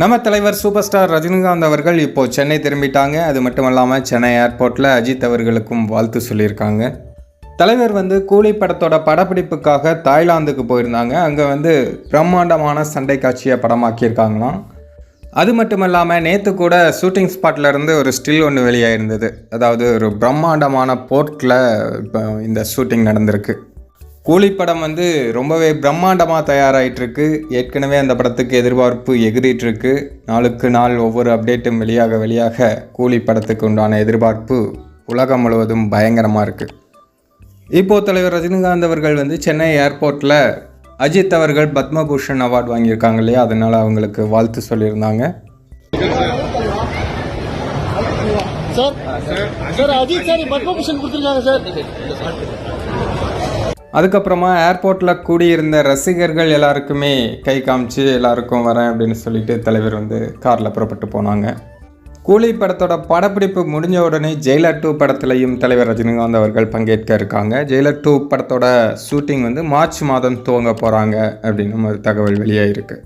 நம்ம தலைவர் super star Rajinikanth அவர்கள் இப்போ சென்னை திரும்பிட்டாங்க. அது மட்டும் இல்லாமல் சென்னை ஏர்போர்ட்டில் அஜித் அவர்களுக்கும் வாழ்த்து சொல்லியிருக்காங்க. தலைவர் வந்து கூலி படத்தோட படப்பிடிப்புக்காக தாய்லாந்துக்கு போயிருந்தாங்க. அங்கே வந்து பிரம்மாண்டமான சண்டை காட்சியை படமாக்கியிருக்காங்களாம். அது மட்டும் இல்லாமல் நேற்று கூட ஷூட்டிங் ஸ்பாட்லேருந்து ஒரு ஸ்டில் ஒன்று வெளியாயிருந்தது. அதாவது ஒரு பிரம்மாண்டமான போர்ட்டில் இப்போ இந்த ஷூட்டிங் நடந்திருக்கு. கூலி படம் வந்து ரொம்பவே பிரம்மாண்டமாக தயாராகிட்டுருக்கு ஏற்கனவே அந்த படத்துக்கு எதிர்பார்ப்பு எகிரிட்டுருக்கு நாளுக்கு நாள் ஒவ்வொரு அப்டேட்டும் வெளியாக வெளியாக கூலி படத்துக்கு உண்டான எதிர்பார்ப்பு உலகம் முழுவதும் பயங்கரமாக இருக்குது இப்போ தலைவர் ரஜினிகாந்த் அவர்கள் வந்து சென்னை ஏர்போர்ட்டில் அஜித் அவர்கள் பத்மபூஷன் அவார்டு வாங்கியிருக்காங்க இல்லையா? அதனால் அவங்களுக்கு வாழ்த்து சொல்லியிருந்தாங்க. Sir sir Ajith sir Padma Bhushan கொடுத்துருக்காங்க சார். அதுக்கப்புறமா ஏர்போர்ட்டில் கூடியிருந்த ரசிகர்கள் எல்லாருக்குமே கை காமிச்சு எல்லாருக்கும் வரேன் அப்படின்னு சொல்லிட்டு தலைவர் வந்து காரில் புறப்பட்டு போனாங்க. கூலி படத்தோட படப்பிடிப்பு முடிஞ்ச உடனே ஜெயிலர் டூ படத்துலையும் தலைவர் ரஜினிகாந்த் அவர்கள் பங்கேற்க இருக்காங்க. ஜெயிலர் டூ படத்தோட ஷூட்டிங் வந்து மார்ச் மாதம் துவங்க போகிறாங்க அப்படின்னு ஒரு தகவல் வெளியாகிருக்கு